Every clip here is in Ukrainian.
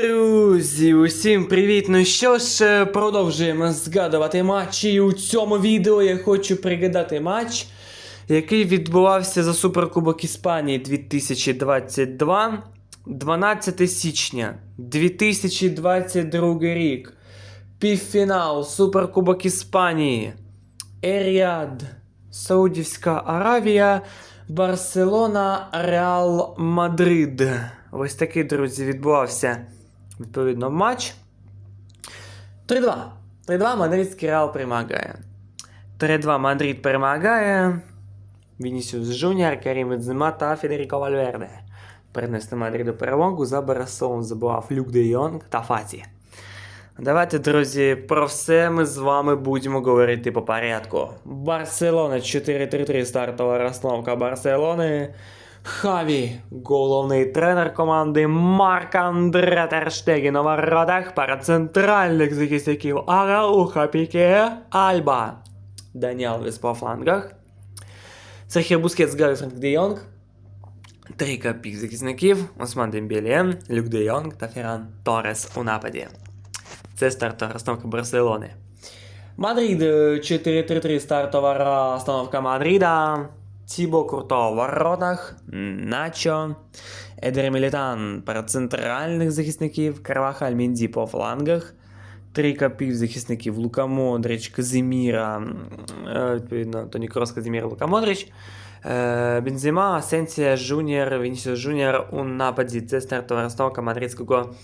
Друзі, усім привіт! Ну що ж, е, продовжуємо згадувати матчі. І у цьому відео я хочу пригадати матч, який відбувався за Суперкубок Іспанії 2022, 12 січня 2022 рік. Півфінал Суперкубок Іспанії. Еріад, Саудівська Аравія, Барселона, Реал Мадрид. Ось такий, друзі, відбувався відповідно матч. 3-2. 3-2 Мадридський Реал перемагає. 3-2 Мадрид перемагає. Вінісіус Жуніор, Карім Бензема та Федеріко Вальверде. Принесли Мадриду перемогу за Барселону забував Люк Де Йонг та Фаті. Давайте, друзі, про все ми з вами будемо говорити по порядку. Барселона 4-3-3 стартова розстановка Барселони. Хаві, головний тренер команди Марк Андре Терштеген на воротах пара захисників Арауха Піке Альба. Дані Алвес по флангах. Серхіо Бускетс, Гаррі Франк Де Йонг. Три копік захисників Осман Дембеле, Люк Де Йонг та Ферран Торрес у нападі. Це стартова розстановка Барселони. Мадрид е, 4-3-3 стартова розстановка Мадрида. Тібо Курто в воротах, Начо, Едер Мілітан перед центральних захисників, Карвахаль Мінді по флангах, трійка півзахисників Лука Модрич, Казиміра, е, відповідно, Тоні Крос, Казимір, Лука Модрич, е, Бензема, Асенсія, Жуніор, Вінісіус Жуніор у нападі. Це стартова розстановка мадридського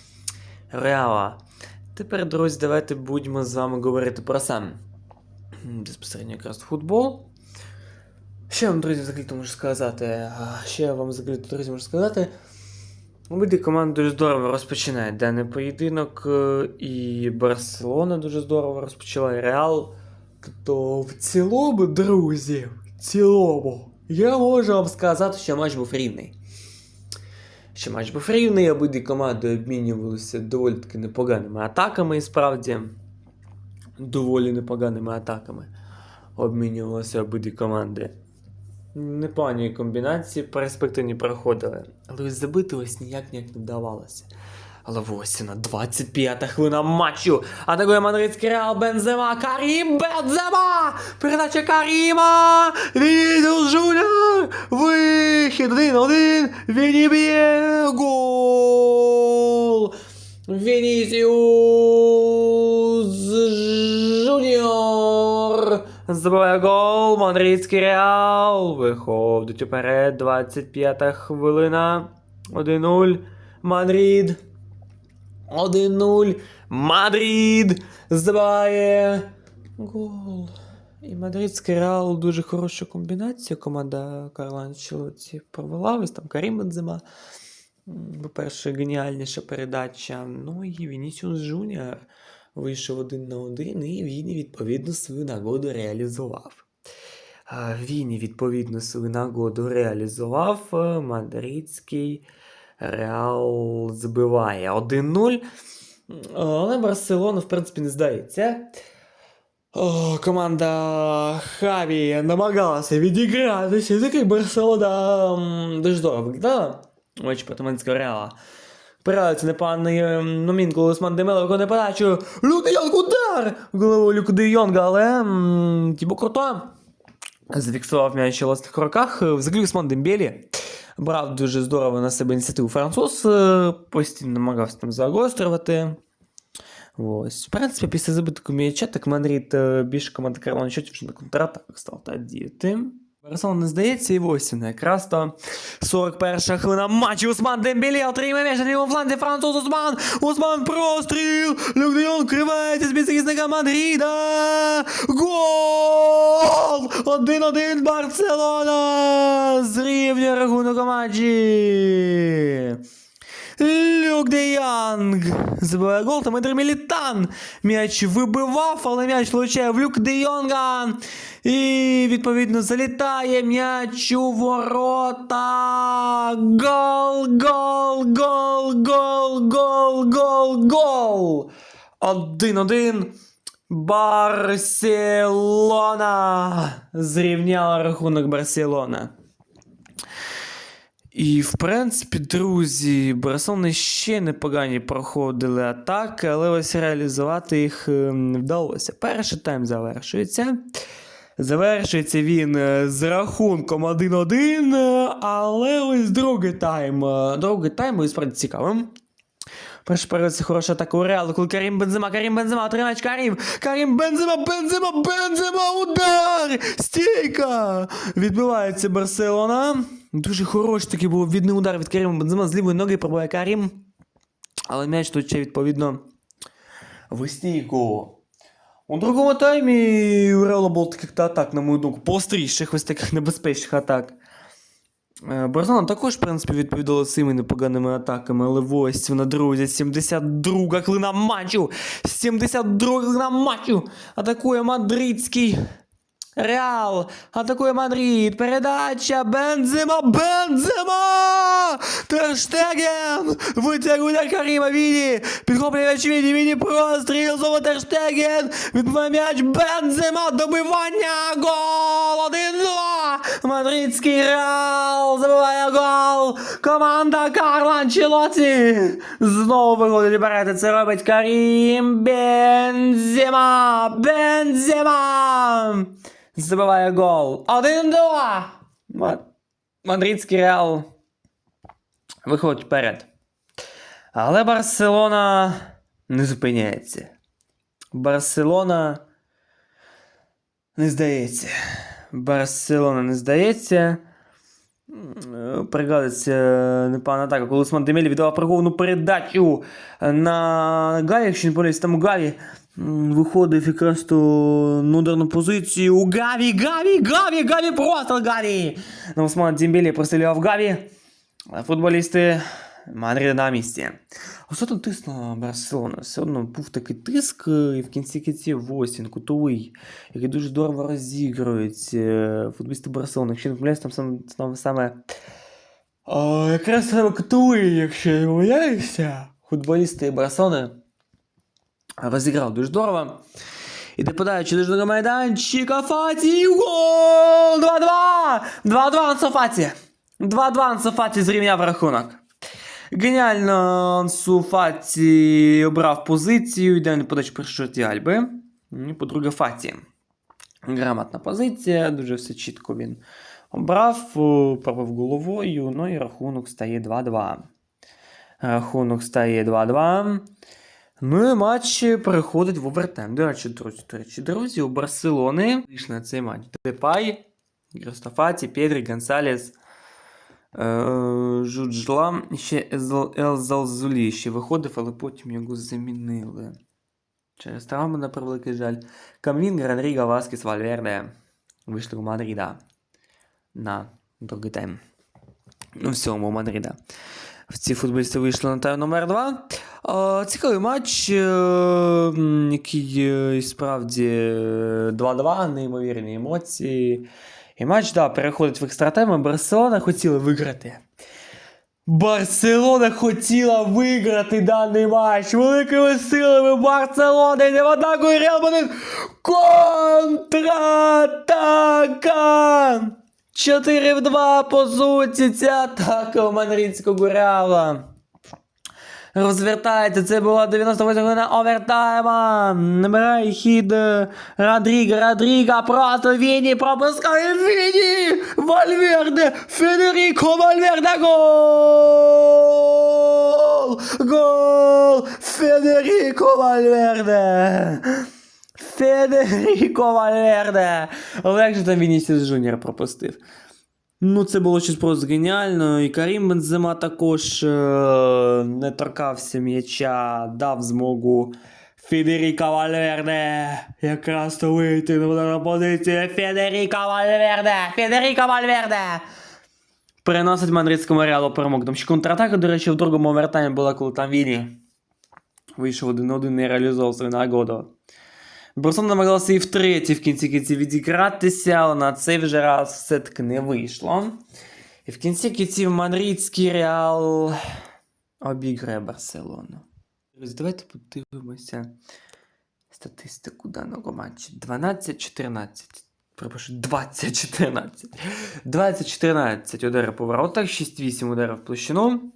Реала. Тепер, друзі, давайте будемо з вами говорити про сам безпосередньо якраз футбол. Що я вам, друзі, взагалі можу сказати? Що я вам взагалі, друзі, можу сказати? Обидві команди дуже здорово розпочинають даний поєдинок, е, і Барселона дуже здорово розпочала, і Реал. Тобто, в цілому, друзі, в цілому, я можу вам сказати, що матч був рівний. Що матч був рівний, обидві команди обмінювалися доволі таки непоганими атаками, і справді, доволі непоганими атаками обмінювалися обидві команди. Непогані комбінації перспективні проходили. Але забити ось ніяк ніяк не вдавалося. Але ось на 25-та хвилина матчу. Атакує мадридський Реал Бензема. Карім Бензема! Передача Каріма! Вінісіус Жуніор! Вихід 1-1! Віні б'є! Гол! Вінісіус Забиває гол, Мадридський Реал. Виходить уперед, 25 хвилина. 1-0. Мадрид. 1-0. Мадрид. Забиває. Гол. І Мадридський Реал дуже хороша комбінація. Команда Карла Анчелоті провела. Ось там Карім Бензема. По-перше, геніальніша передача. Ну і Вінісіус Жуніор вийшов один на один, і він відповідно свою нагоду реалізував. Він відповідно свою нагоду реалізував. е, Мадридський Реал збиває 1-0. Але Барселона, в принципі, не здається. Команда Хаві намагалася відігратися. Такий Барселона дуже здорово виглядала. Очі проти Манського Реала. Опирається непоганий ем, номін, коли Осман Демело виконує подачу. Люк де Йонг удар! Головою Люк де Йонга, але Тібо Круто зафіксував м'яч у власних руках. Е, Взагалі Осман Дембелі брав дуже здорово на себе ініціативу француз, е, постійно намагався там загострювати. Ось. В принципі, після забитого м'яча, так Мадрид е, більше команда Карло Анчоті вже на контратаках став та діяти. Барселона не здається, і ось він якраз то 41 хвилина матчу. Усман Дембілі отримає м'яч на лівому фланзі. Француз Усман. Усман простріл. Люк де Йонг кривається з захисника Мадріда. Гол! 1-1 Барселона! Зрівнює рахунок матчі. Люк де Янг забиває гол, там Ендер Мілітан. М'яч вибивав, але м'яч влучає в Люк де Йонга. І відповідно залітає м'яч у ворота. Гол, гол, гол, гол, гол, гол, гол. Один-один. Барселона. Зрівняла рахунок Барселона. І, в принципі, друзі, Барселони ще непогані проходили атаки, але ось реалізувати їх е, вдалося. Перший тайм завершується. Завершується він е, з рахунком 1-1, е, але ось другий тайм. Другий тайм ось справді цікавим. Перший період це хороша атака у Реалу, коли Карім Бензема, Карім Бензема, отримач Карім, Карім Бензема, Бензема, Бензема, удар! Стійка! Відбивається Барселона. Дуже хороший такий був відний удар від Каріма Бензема з лівої ноги пробиває Карім. Але м'яч тут ще відповідно в. У другому таймі у Реала було таких атак, на мою думку, постріших ось таких небезпечних атак. Е, Барселона також, в принципі, відповідала цими непоганими атаками, але ось вона, друзі, 72 хвилина матчу! 72 хвилина матчу! Атакує мадридський Реал! Атакує Мадрид! Передача! Бензема! Бензема! Терштеген! Витягує Каріма Віні! Підхоплює м'яч Віні! Віні простріл! Знову Терштеген! Відбиває м'яч! Бензема! Добивання! Гол! 1-2! Мадридський Реал! Забиває гол! Команда Карла Анчелоті! Знову виходить вперед. Це робить Карім Бензема! Бензема! Забиває гол. 1-2! Мадридський Реал виходить вперед. Але Барселона не зупиняється. Барселона не здається. Барселона не здається. М, Пригадується непогана атака, коли Усман Демелі віддавав приховану передачу на Гаві, якщо не помиляюсь, там Гаві виходив якраз то на ударну позицію. Гаві, Гаві, Гаві, Гаві, просто Гаві! На Усман Дембелі простріляв Гаві. Футболісти Мадрида на місці. Тут тиск на Барселону. Все одно був такий тиск, е, і в кінці кінців Восін, кутовий, який дуже здорово розігрують футболісти Барселони. Якщо не помиляюсь, там саме, там саме а, якраз саме кутовий, якщо не помиляюся. Футболісти Барселони розіграв дуже здорово. Іде подаючи до майданчика Фаті. Гол! 2-2! 2-2 Ансо Фаті. 2-2 Ансо Фаті зрівняв рахунок. Геніально Ансу Фаті обрав позицію, ідеальну подачу шоті Альби. І, По-друге, Фаті. Грамотна позиція, дуже все чітко він обрав, о, пробив головою, ну і рахунок стає 2-2. Рахунок стає 2-2. Ну і матч переходить в овертайм. До речі, друзі, до речі, друзі, у Барселони вийшли на цей матч. Депай, Гростафаті, Педрі, Гонсалес, е, Жуджла, ще Елзалзулі ще виходив, але потім його замінили. Через травму, на превеликий жаль. Камлін, Гранріга, Васкес, Вальверде вийшли у Мадрида на другий тайм. Ну, всьому Мадрида. Ці футболісти вийшли на тайм номер 2. Цікавий матч, е, який е, справді е, 2-2, неймовірні емоції. І матч, да, переходить в екстратайм, і Барселона хотіла виграти. Барселона хотіла виграти даний матч великими силами Барселони. Не в атаку Реал Мадрид. Контратака! 4 в 2 по суті. Ця атака у мадридського Реала. Розвертається, це була 98 хвилина овертайма. Набирає хід е, Родріга, Родріга, просто Віні пропускає Віні! Вальверде! Федеріко Вальверде! Гол! Гол! Федеріко Вальверде! Федеріко Вальверде! Як же там Вінісіус Жуніор пропустив? Ну, це було щось просто геніально. І Карім Бензема також е- не торкався м'яча, дав змогу Федеріка Вальверде. Якраз то вийти на ударну позицію. Федеріка Вальверде! Федеріка Вальверде! Переносить мадридському реалу перемогу. Там ще контратака, до речі, в другому овертаймі була, коли там Віні вийшов один-один не реалізував свою нагоду. Барселона намагалася і втретє в кінці кінців відігратися, але на цей вже раз все-таки не вийшло. І в кінці кінців мадридський реал обіграє Барселону. Друзі, давайте подивимося статистику даного матчу. 12-14. Перепрошую, 20-14. 20-14 удари по воротах, 6-8 ударів в площину.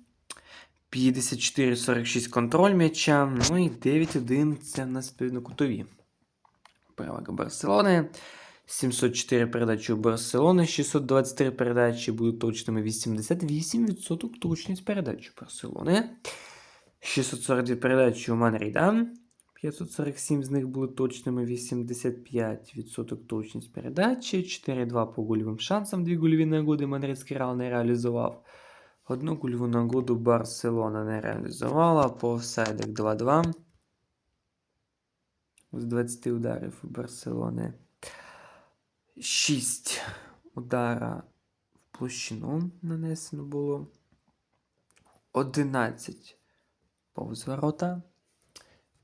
54-46 контроль м'яча. Ну і 9-1 це в нас кутові. Перевага Барселони. 704 передачі у Барселони, 623 передачі будуть точними 88% точність передач у Барселони. 642 передачі у Манріда. 547 з них були точними 85% точність передачі, 4-2 по гольовим шансам, 2 гольові нагоди Мадридський Реал не реалізував. Одну гольову нагоду Барселона не реалізувала, по офсайдах 2-2. З 20 ударів у Барселони 6 удара в площину нанесено було. 11 повз ворота.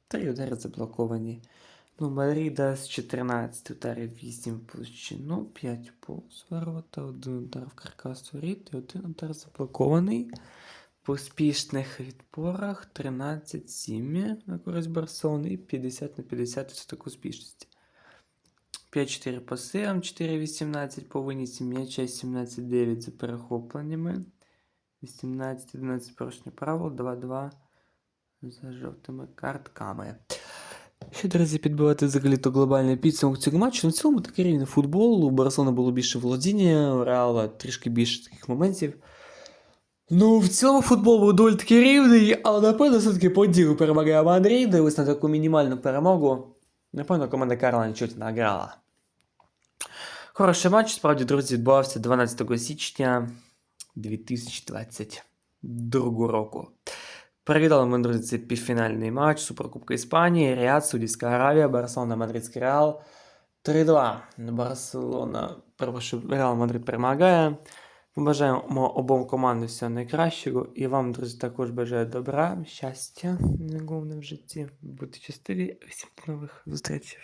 Три удари заблоковані. Ну, Мадріда з 14 ударів 8 в площину, 5 повз ворота, 1 удар в каркас воріт і 1 удар заблокований. В успішних відпорах 13-7 на користь Барселони і 50 на 50 відсоток успішності. 5-4 по силам, 4-18 по винісі м'яча, 17-9 за перехопленнями. 18-11 порушення правил, 2-2 за жовтими картками. Ще, друзі, підбивати взагалі-то глобальний підсумок цього матчу. На цілому такий рівний футбол. У Барселони було більше володіння, у Реала трішки більше таких моментів. Ну, в цілому футбол був доволі таки рівний, але напевно все-таки по перемагає Мадрид. Ось на таку мінімальну перемогу. Напевно, команда Карла нічого награла. Хороший матч, справді, друзі, відбувався 12 січня 2022 року. Переглядали ми, друзі, цей півфінальний матч Суперкубка Іспанії, Ріад, Саудівська Аравія, Барселона, Мадридський Реал. 3-2. Барселона, перепрошую, Реал Мадрид перемагає. Побажаємо обом командам всього найкращого. І вам, друзі, також бажаю добра, щастя, головне в житті. Бути щасливі. Всім нових зустрічей.